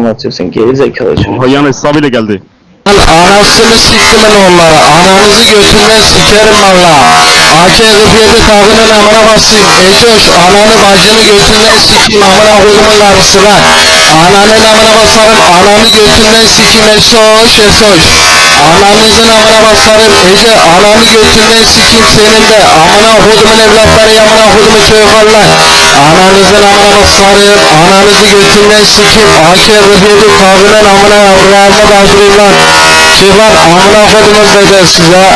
anlatıyorsun geri zekalı çocuk. Oha yan hesabıyla geldi. Anasını sikimin onlara. Ananızı götünden sikerim valla. AK 47 tavının amına basayım. Ecoş ananı bacını götünden sikeyim amına koyumun karısı lan. Ananın amına basarım. Ananı götünden sikeyim esoş esoş. Ananızın amına basarım. Ece ananı götünden sikeyim senin de. Amına kodumun evlatları amına kodumun çocuklar. Ananızın amına basarım. Ananızı götünden sikeyim. AK 47 tavının amına yavrağımı kaldırayım lan. Çıkar amına kodumun bedelsizler.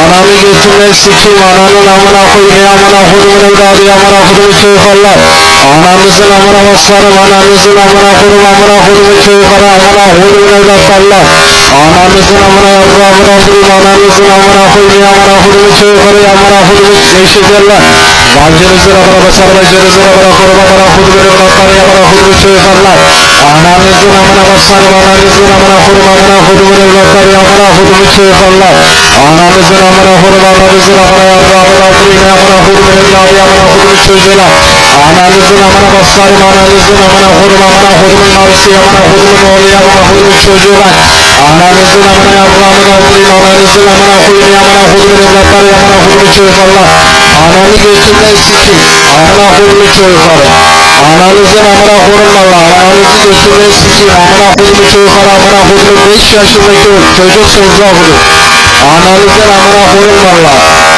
Ananı götünden sikeyim. Ananın amına koyayım. Amına kodumun evladı amına kodumun çocuklar. Ananızın amına basarım. Ananızın amına kodum amına kodumun çocukları. Amına kodumun evlatlarlar. Ananızın amına yavrağımı kaldırayım. Ananızın amına koyayım. Amına kodumun çocukları. Amına kodumun değişiklerler. Bacınızın amına basarım. Bacınızın amına korum. Amına kodumun evlatları. Amına kodumun çocuklar. Ananızın amına basarım. Ananızın amına korum. Amına kodumun evlatları. Amına kodumun çocuklar. Ananızın amına korum. Ananızın amına yavrağımı kaldırayım. Amına kodumun evladı. Amına kodumun çocuklar. Ananızın amına basarım. Ananızın amına korum. Amına kodumun marşı. Amına kodumun oğlu. Amına kodumun çocuklar. Ananızın amına yavrağımı kaldırayım. Ananızın amına koyayım. Amına kodumun evlatları. Amına kodumun çocuklar. Ananı götünden sikeyim. Amına kodumun çocukları. Ananızın amına korum valla. Ananızı götünden sikeyim. Amına kodumun çocukları. Amına kodumun 5 yaşındaki çocuksunuz la bunu. Ananızın amına korum valla.